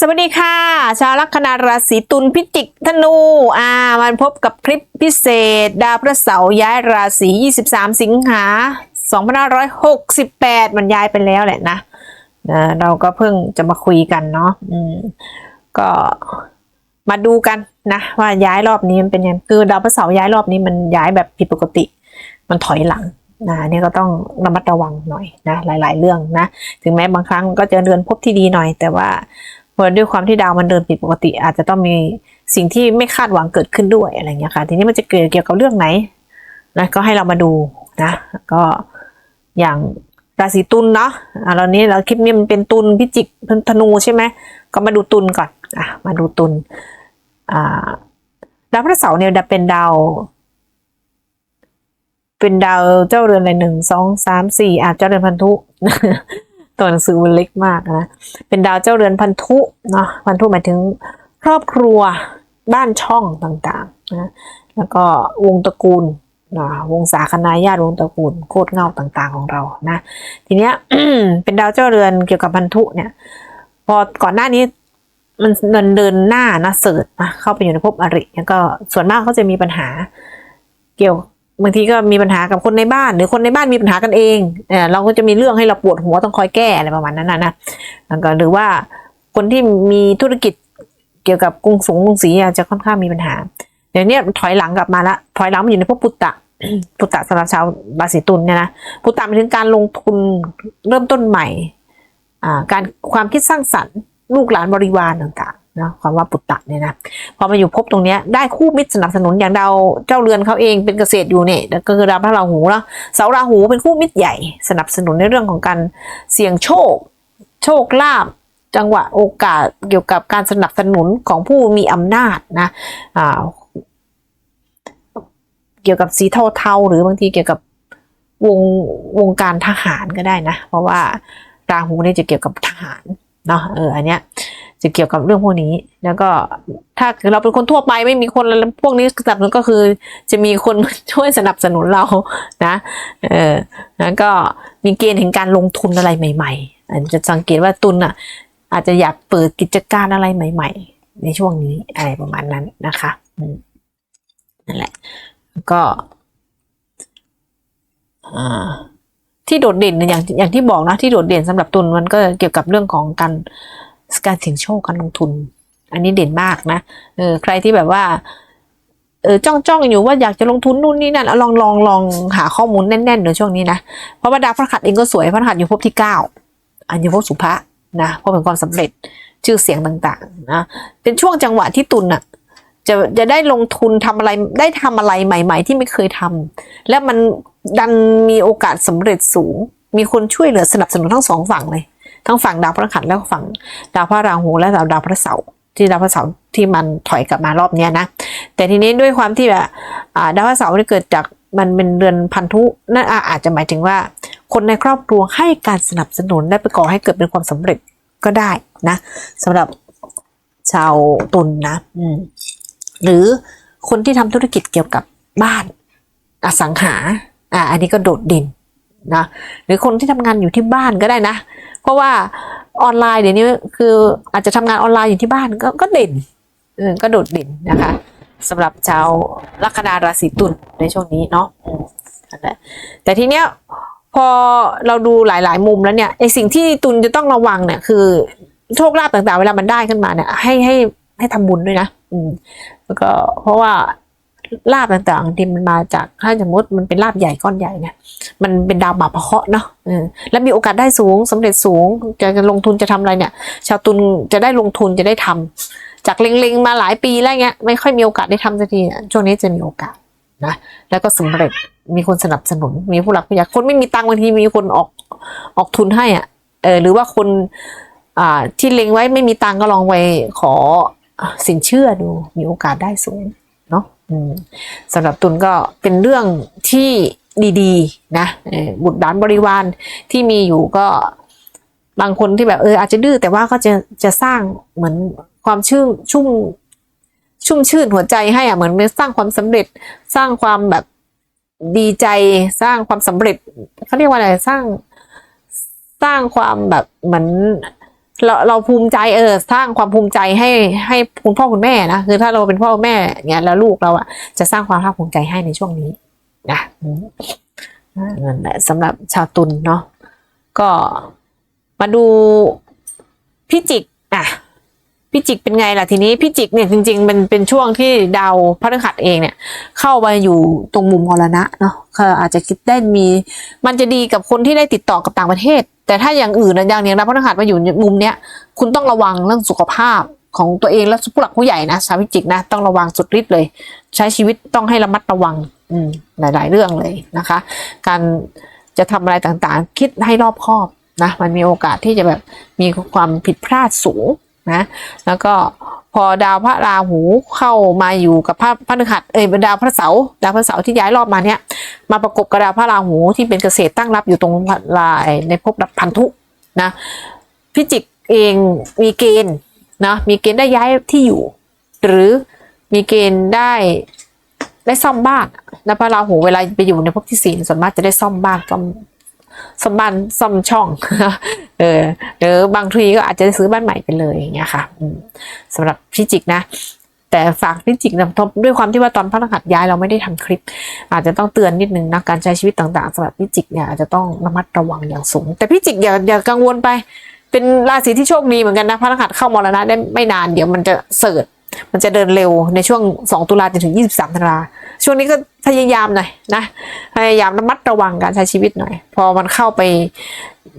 สวัสดีค่ะ ชาวลัคนาราศีตุลพิจิกธนูอ่ามันพบกับคลิปพิเศษ ดาวพระเสาร์ย้ายราศี 23 สิงหา2568 มันย้ายไปแล้วแหละนะนะเราก็เพิ่งจะมาคุยกันเนาะอืมก็มาดูกันนะว่าย้ายรอบนี้มันเป็นยังไงคือดาวพระเสาร์ย้ายรอบนี้มันย้ายแบบผิดปกติ มันถอยหลังนะนี่ก็ต้องระมัดระวังหน่อยนะหลาย ๆ เรื่องนะ ถึงแม้บางครั้งก็จะเดินพบที่ดีหน่อย แต่ว่า พอด้วยความที่ดาวมันเดินผิดปกติ อาจจะต้องมีสิ่งที่ไม่คาดหวังเกิดขึ้นด้วยอะไรเงี้ยค่ะ ทีนี้มันจะเกิดเกี่ยวกับเรื่องไหนนะก็ให้เรามาดูนะก็อย่างราศีตุลเนาะอะเรานี้เราคลิปนี้มันเป็นตุลพิจิกธนูใช่ไหมก็มาดูตุลก่อนอะมาดูตุลอ่าดาวพระเสาร์เนี่ยเป็นดาว เป็นดาวเจ้าเรือนอะไรหนึ่งสองสามสี่อาจเจ้าเรือนพันธุ ตัวหนังสือมันเล็กมากนะ เป็นดาวเจ้าเรือนพันธุเนาะพันธุหมายถึงครอบครัวบ้านช่องต่างๆนะแล้วก็วงตระกูลนะวงศาคณาญาติวงตระกูลโคตรเงาต่างๆของเรานะ ทีเนี้ยเป็นดาวเจ้าเรือนเกี่ยวกับพันธุเนี่ย พอก่อนหน้านี้มันเดินเดินหน้านะเสิร์ชนะเข้าไปอยู่ในภพอริแล้วก็ส่วนมากเขาจะมีปัญหาเกี่ยว บางทีก็มีปัญหากับคนในบ้าน หรือคนในบ้านมีปัญหากันเองเออเราก็จะมีเรื่องให้เราปวดหัวต้องคอยแก้อะไรประมาณนั้นนะนะแล้วก็หรือว่าคนที่มีธุรกิจเกี่ยวกับกรุงสงกรุงศรีอาจจะค่อนข้างมีปัญหาเดี๋ยวนี้ถอยหลังกลับมาละถอยหลังมาอยู่ในพวกปุตตะปุตตะสำหรับชาวราศีตุลเนี่ยนะปุตตะหมายถึงการลงทุนเริ่มต้นใหม่การความคิดสร้างสรรค์ ลูกหลานบริวารต่าง นะความว่าปุตตะเนี่ยนะพอมาอยู่พบตรงเนี้ยได้คู่มิตรสนับสนุนอย่างดาวเจ้าเรือนเขาเองเป็นเกษตรอยู่เนี่ยก็คือดาวพระราหูเนาะเสาราหูเป็นคู่มิตรใหญ่ สนับสนุนในเรื่องของการเสี่ยงโชค โชคลาภจังหวะโอกาสเกี่ยวกับการสนับสนุนของผู้มีอำนาจนะอ่าเกี่ยวกับสีเทาๆหรือบางทีเกี่ยวกับวงวงการทหารก็ได้นะ เพราะว่าราหูเนี่ยจะเกี่ยวกับทหารเนาะเอออันเนี้ย จะเกี่ยวกับเรื่องพวกนี้ แล้วก็ถ้าเราเป็นคนทั่วไปไม่มีคนอะไรพวกนี้สนับสนุนก็คือ จะมีคนช่วยสนับสนุนเรานะเออแล้วก็มีเกณฑ์แห่งการลงทุนอะไรใหม่ๆอาจจะสังเกตว่าตุนอะ อาจจะอยากเปิดกิจการอะไรใหม่ ๆ ในช่วงนี้อะไรประมาณนั้นนะคะอืมนั่นแหละแล้วก็ที่โดดเด่นอย่างอย่างที่บอกนะที่โดดเด่นสำหรับตุนมันก็เกี่ยวกับเรื่องของการ การเสี่ยงโชคการลงทุน อันนี้เด่นมากนะเออใครที่แบบว่าเออจ้องจ้องอยู่ว่าอยากจะลงทุนนู่นนี่นั่นเอาลองลองลองหาข้อมูลแน่นๆในช่วงนี้นะเพราะว่าดาวพระขัดเองก็สวยพระขัดอยู่ภพที่เก้าอันอยู่ภพสุภะนะเพราะเป็นความสำเร็จชื่อเสียงต่างๆนะเป็นช่วงจังหวะที่ตุนอะจะจะได้ลงทุนทำอะไรได้ทำอะไรใหม่ ๆ ที่ไม่เคยทำแล้วมันดันมีโอกาสสำเร็จสูง มีคนช่วยเหลือสนับสนุนทั้งสองฝั่งเลย ทั้งฝั่งดาวพระขันแล้วฝั่งดาวพระราหูและดาวดาวพระเสาร์ที่ดาวพระเสาร์ที่มันถอยกลับมารอบเนี้ยนะ แต่ทีนี้ด้วยความที่แบบดาวพระเสาร์ที่เกิดจากมันเป็นเรือนพันธุนั่นอาจจะหมายถึงว่า คนในครอบครัวให้การสนับสนุนและไปก่อให้เกิดเป็นความสำเร็จก็ได้นะสำหรับชาวตุลนะหรือคนที่ทำธุรกิจเกี่ยวกับบ้านอสังหาอ่าอันนี้ก็โดดเด่น นะหรือคนที่ทำงานอยู่ที่บ้านก็ได้นะ เพราะว่าออนไลน์เดี๋ยวนี้คืออาจจะทำงานออนไลน์อยู่ที่บ้านก็ก็เด่นก็โดดเด่นนะคะสำหรับชาวลัคนาราศีตุลในช่วงนี้เนาะแหละแต่ทีเนี้ยพอเราดูหลาย ๆ มุมแล้วเนี่ยไอสิ่งที่ตุลจะต้องระวังเนี่ยคือโชคลาภต่างๆ เวลามันได้ขึ้นมาเนี่ยให้ให้ให้ทำบุญด้วยนะ อืมแล้วก็เพราะว่า ลาบต่างๆที่มันมาจากถ้าสมมติมันเป็นลาบใหญ่ก้อนใหญ่เนี่ยมันเป็นดาวบาปะเคาะเนาะเออแล้วมีโอกาสได้สูงสำเร็จสูงจะจะลงทุนจะทำอะไรเนี่ย ชาวตุลจะได้ลงทุนจะได้ทำจากเล็งๆมาหลายปีแล้วเงี้ยไม่ค่อยมีโอกาสได้ทำสักทีเนี่ยช่วงนี้จะมีโอกาสนะแล้วก็สำเร็จมีคนสนับสนุน มีผู้หลักผู้ใหญ่คนไม่มีตังค์บางทีมีคนออกออกทุนให้อะเออหรือว่าคนอ่าที่เล็งไว้ไม่มีตังค์ก็ลองไปขอสินเชื่อดูมีโอกาสได้สูง สำหรับตุลก็เป็นเรื่องที่ดีๆ นะบุตรหลานบริวารที่มีอยู่ก็บางคนที่แบบเอออาจจะดื้อแต่ว่าก็จะจะสร้างเหมือนความชื่นชุ่มชุ่มชื่นหัวใจให้อะเหมือนสร้างความสำเร็จสร้างความแบบดีใจสร้างความสำเร็จเขาเรียกว่าอะไรสร้างสร้างความแบบเหมือน เราเราภูมิใจเออสร้างความภูมิใจให้ให้คุณพ่อคุณแม่นะคือถ้าเราเป็นพ่อแม่เนี้ยแล้วลูกเราอะจะสร้างความภาคภูมิใจให้ในช่วงนี้นะนั่นแหละสำหรับชาวตุลเนาะก็มาดูพิจิก พิจิกเป็นไงล่ะทีนี้พิจิกเนี่ยจริงๆมันเป็นช่วงที่ดาวพฤหัสเองเนี่ย เข้ามาอยู่ตรงมุมมรณะเนาะก็อาจจะคิดได้มี มันจะดีกับคนที่ได้ติดต่อกับต่างประเทศ แต่ถ้าอย่างอื่นนะอย่างเนี้ยดาวพฤหัสมาอยู่มุมเนี้ยคุณต้องระวังเรื่องสุขภาพของตัวเองและผู้หลักผู้ใหญ่นะชาวพิจิกนะต้องระวังสุดฤทธิ์เลย ใช้ชีวิตต้องให้ระมัดระวังอืมหลาย ๆ เรื่องเลยนะคะ การจะทำอะไรต่างๆ คิดให้รอบคอบนะมันมีโอกาสที่จะแบบมีความผิดพลาดสูง นะ แล้วก็พอดาวพระราหูเข้ามาอยู่กับพระพฤหัสเอ้ยดาวพระเสาร์ดาวพระเสาร์ที่ย้ายรอบมาเนี้ยมาประกบกับดาวพระราหูที่เป็นเกษตรตั้งรับอยู่ตรงลายในภพพันธุนะพิจิกเองมีเกณฑ์นะมีเกณฑ์ได้ย้ายที่อยู่ หรือมีเกณฑ์ได้ได้ซ่อมบ้านนะพระราหูเวลาไปอยู่ในภพที่สี่ส่วนมากจะได้ซ่อมบ้านซ่อม ซ่อมบ้านซ่อมช่อง เออหรือบางทีก็อาจจะซื้อบ้านใหม่ไปเลยอย่างเงี้ยค่ะอืมสำหรับพิจิกนะ แต่ฝากพิจิกนะด้วยความที่ว่าตอนพระรหัสย้ายเราไม่ได้ทำคลิป อาจจะต้องเตือนนิดนึงนะการใช้ชีวิตต่างๆสำหรับพิจิกเนี่ยอาจจะต้องระมัดระวังอย่างสูง แต่พิจิกอย่าอย่ากังวลไป เป็นราศีที่โชคดีเหมือนกันนะพระรหัสเข้ามรณะได้ไม่นานเดี๋ยวมันจะเสิร์ชมันจะเดินเร็วในช่วง 2 ตุลาจนถึง 23 ธันวา ช่วงนี้ก็พยายามหน่อยนะพยายามระมัดระวังการใช้ชีวิตหน่อย พอมันเข้าไป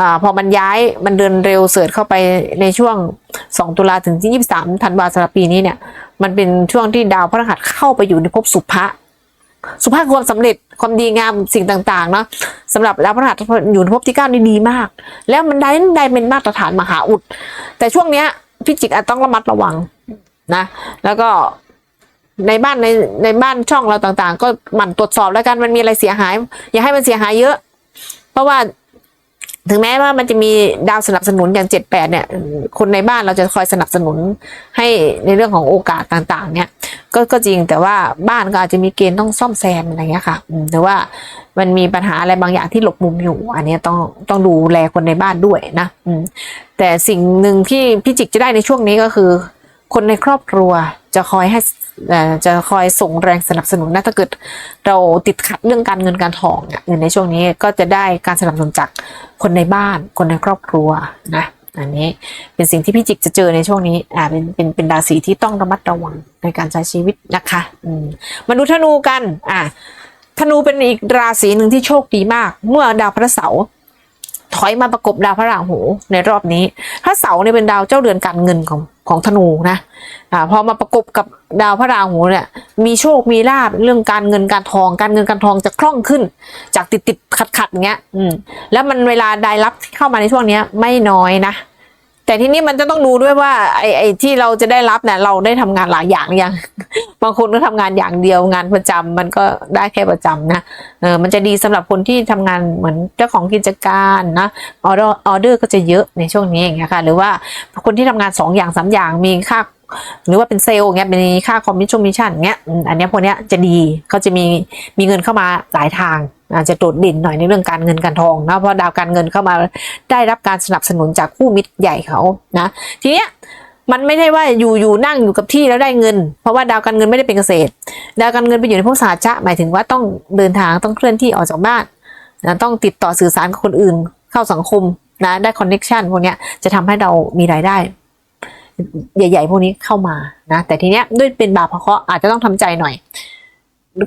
อ่าพอมันย้ายมันเดินเร็วเสิร์ชเข้าไปในช่วง 2 ตุลาถึงที่ 23 ธันวาสำหรับปีนี้เนี่ย มันเป็นช่วงที่ดาวพฤหัสเข้าไปอยู่ในภพสุภะสุภาพความสำเร็จความดีงามสิ่งต่างๆเนาะสำหรับดาวพฤหัสอยู่ในภพที่เก้านี่ดีมาก แล้วมันได้ได้เป็นมาตรฐานมหาอุด แต่ช่วงเนี้ยพิจิกอาจต้องระมัดระวังนะ แล้วก็ ในบ้านในในบ้านช่องเราต่างๆ ก็หมั่นตรวจสอบแล้วกันมันมีอะไรเสียหาย อย่าให้มันเสียหายเยอะ เพราะว่าถึงแม้ว่ามันจะมีดาวสนับสนุนอย่างเจ็ดแปดเนี่ย คนในบ้านเราจะคอยสนับสนุนให้ในเรื่องของโอกาสต่างๆ เนี่ย ก็ก็จริงแต่ว่าบ้านก็อาจจะมีเกณฑ์ต้องซ่อมแซมอะไรเงี้ยค่ะอืมแต่ว่ามันมีปัญหาอะไรบางอย่างที่หลบมุมอยู่ อันนี้ต้องต้องดูแลคนในบ้านด้วยนะแต่สิ่งหนึ่งที่พี่จิกจะได้ในช่วงนี้ก็คือ คนในครอบครัวจะคอยให้จะคอยส่งแรงสนับสนุนนะถ้าเกิดเราติดขัดเรื่องการเงินการทองเนี่ยในช่วงนี้ก็จะได้การสนับสนุนจากคนในบ้าน คนในครอบครัวนะอันนี้เป็นสิ่งที่พี่จิกจะเจอในช่วงนี้อ่าเป็นเป็นเป็นราศีที่ต้องระมัดระวังในการใช้ชีวิตนะคะอืมมาดูธนูกันอ่าธนูเป็นอีกราศีหนึ่งที่โชคดีมาก เมื่อดาวพระเสาร์ ถอยมาประกบดาวพระราหูในรอบนี้พระเสาร์เนี่ยเป็นดาวเจ้าเรือนการเงินของของธนูนะอ่าพอมาประกบกับดาวพระราหูเนี่ยมีโชคมีลาบเรื่องการเงินการทอง การเงินการทองจะคล่องขึ้น จากติดติดขัดขัดอย่างเงี้ยอืมแล้วมันเวลาได้รับเข้ามาในช่วงเนี้ยไม่น้อยนะ แต่ทีนี้มันจะต้องดูด้วยว่าไอ้ไอ้ที่เราจะได้รับเนี่ยเราได้ทำงานหลายอย่างอยัง บางคนก็ทำงานอย่างเดียวงานประจำมันก็ได้แค่ประจำนะเออมันจะดีสำหรับคนที่ทำงานเหมือนเจ้าของกิจการนะออเดอร์ออเดอร์ก็จะเยอะในช่วงนี้อย่างเงี้ยค่ะหรือว่าคนที่ทำงานสองอย่างสามอย่างมีค่า หรือว่าเป็นเซลล์เงี้ยเป็นค่าคอมมิชชั่นมิชชั่นเงี้ยอันเนี้ยพวกเนี้ยจะดีเขาจะมีมีเงินเข้ามาหลายทาง อาจจะโดดเด่นหน่อยในเรื่องการเงินการทองนะเพราะดาวการเงินเข้ามาได้รับการสนับสนุนจากคู่มิตรใหญ่เขานะทีเนี้ยมันไม่ได้ว่าอยู่อยู่นั่งอยู่กับที่แล้วได้เงิน เพราะว่าดาวการเงินไม่ได้เป็นเกษตร ดาวการเงินไปอยู่ในพวกสาชะหมายถึงว่าต้องเดินทางต้องเคลื่อนที่ออกจากบ้านนะต้องติดต่อสื่อสารกับคนอื่นเข้าสังคมนะได้คอนเน็ชันพวกเนี้ยจะทำให้เรามีรายได้ ใหญ่ ๆ พวกนี้เข้ามานะ แต่ทีเนี้ยด้วยเป็นบาปเคราะห์อาจจะต้องทำใจหน่อย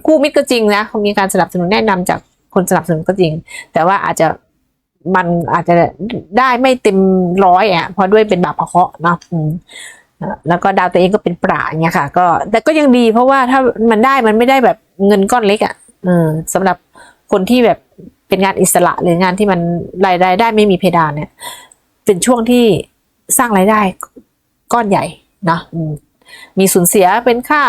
คู่มิตรก็จริงนะเขามีการสนับสนุนแนะนำจากคนสนับสนุนก็จริง แต่ว่าอาจจะมันอาจจะได้ไม่เต็มร้อยอะเพราะด้วยเป็นบาปเคราะห์เนาะแล้วก็ดาวตัวเองก็เป็นปราเงี้ยค่ะ ก็แต่ก็ยังดีเพราะว่าถ้ามันได้มันไม่ได้แบบเงินก้อนเล็กอะเออสำหรับคนที่แบบเป็นงานอิสระหรืองานที่มันรายได้ได้ไม่มีเพดานเนี่ย เป็นช่วงที่สร้างรายได้ ก้อนใหญ่เนาะอืมมีสูญเสียเป็นค่า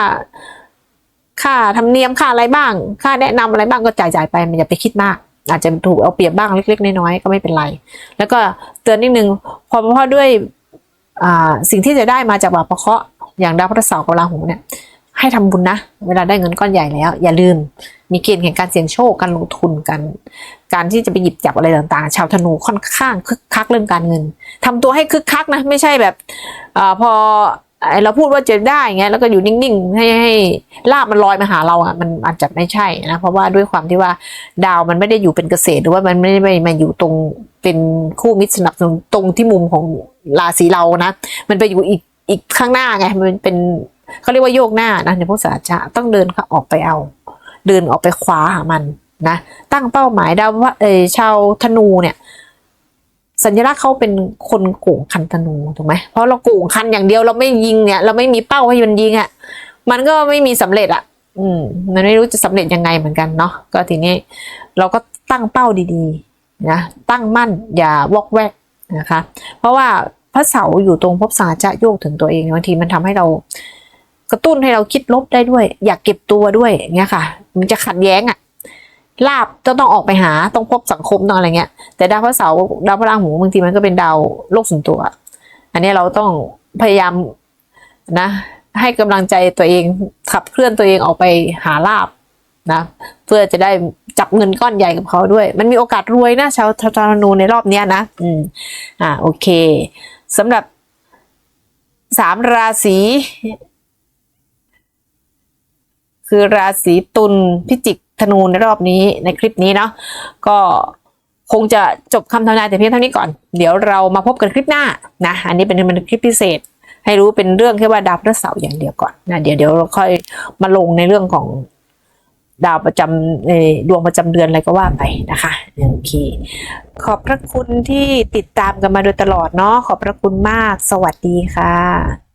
ค่าธรรมเนียมค่าอะไรบ้าง ค่าแนะนำอะไรบ้างก็จ่ายจ่ายๆไปมันอย่าไปคิดมาก อาจจะถูกเอาเปรียบบ้างเล็ก ๆ น้อยๆก็ไม่เป็นไร แล้วก็เตือนนิดนึงพอเพราะด้วยอ่าสิ่งที่จะได้มาจากบาปพระเคราะห์อย่างดาวพระเสาร์กับราหูเนี่ย ให้ทำบุญนะ เวลาได้เงินก้อนใหญ่แล้ว อย่าลืม มีเกณฑ์แห่งการเสี่ยงโชคการลงทุนกัน การที่จะไปหยิบจับอะไรต่างๆ ชาวธนูค่อนข้างคึกคักเรื่องการเงินทำตัวให้คึกคักนะ ไม่ใช่แบบอพอเราพูดว่าจะได้เงี้ยแล้วก็อยู่นิ่งๆ ให้ให้ลาบมันลอยมาหาเราอะมันอาจจะไม่ใช่นะเพราะว่าด้วยความที่ว่าดาวมันไม่ได้อยู่เป็นเกษตรหรือว่ามันไม่ได้มาอยู่ตรงเป็นคู่มิตรสนับสนุนตรงที่มุมของราศีเรานะ มันไปอยู่อีกอีกข้างหน้าไงมันเป็น เขาเรียกว่าโยกหน้านะในพวกศาสตร์จะต้องเดินเขาออกไปเอา เดินออกไปคว้าหามันนะตั้งเป้าหมายดาวว่าเออชาวธนูเนี่ยสัญลักษณ์เขาเป็นคนโก่งคันธนูถูกไหมเพราะเราโก่งคันอย่างเดียวเราไม่ยิงเนี่ย เราไม่มีเป้าให้มันยิงอะ่ะมันก็ไม่มีสำเร็จอะ่ะ อืม มันไม่รู้จะสำเร็จยังไงเหมือนกันเนาะก็ทีนี้เราก็ตั้งเป้าดีๆนะตั้งมั่นอย่าวอกแวกนะคะ เพราะว่าพระเสาร์อยู่ตรงภพสาจะโยกถึงตัวเองบางทีมันทำให้เรา กระตุ้นให้เราคิดลบได้ด้วย อยากเก็บตัวด้วยอย่างเงี้ยค่ะ มันจะขัดแย้งอะ่ะลาบก็ต้องออกไปหาต้องพบสังคมต้องอะไรเงี้ย แต่ดาวพระเสาร์ดาวพระราหูบางทีมันก็เป็นดาวโลกส่วนตัว อันนี้เราต้องพยายามนะ ให้กำลังใจตัวเองขับเคลื่อนตัวเองออกไปหาลาบนะเพื่อจะได้จับเงินก้อนใหญ่กับเขาด้วย มันมีโอกาสรวยนะชาวชาวธนูในรอบเนี้ยนะ อืมอ่าโอเคสำหรับสามราศี คือราศีตุลพิจิกธนูในรอบนี้ในคลิปนี้เนาะก็คงจะจบคำทำนายแต่เพียงเท่านี้ก่อน เดี๋ยวเรามาพบกันคลิปหน้านะ อันนี้เป็นเป็นคลิปพิเศษ ให้รู้เป็นเรื่องแค่ว่าดาวพฤหัสอย่างเดียวก่อนนะเดี๋ยวเดี๋ยวเราค่อยมาลงในเรื่องของดาวประจำในดวงประจำเดือนอะไรก็ว่าไปนะคะโอเคขอบพระคุณที่ติดตามกันมาโดยตลอดเนาะขอบพระคุณมาก สวัสดีค่ะ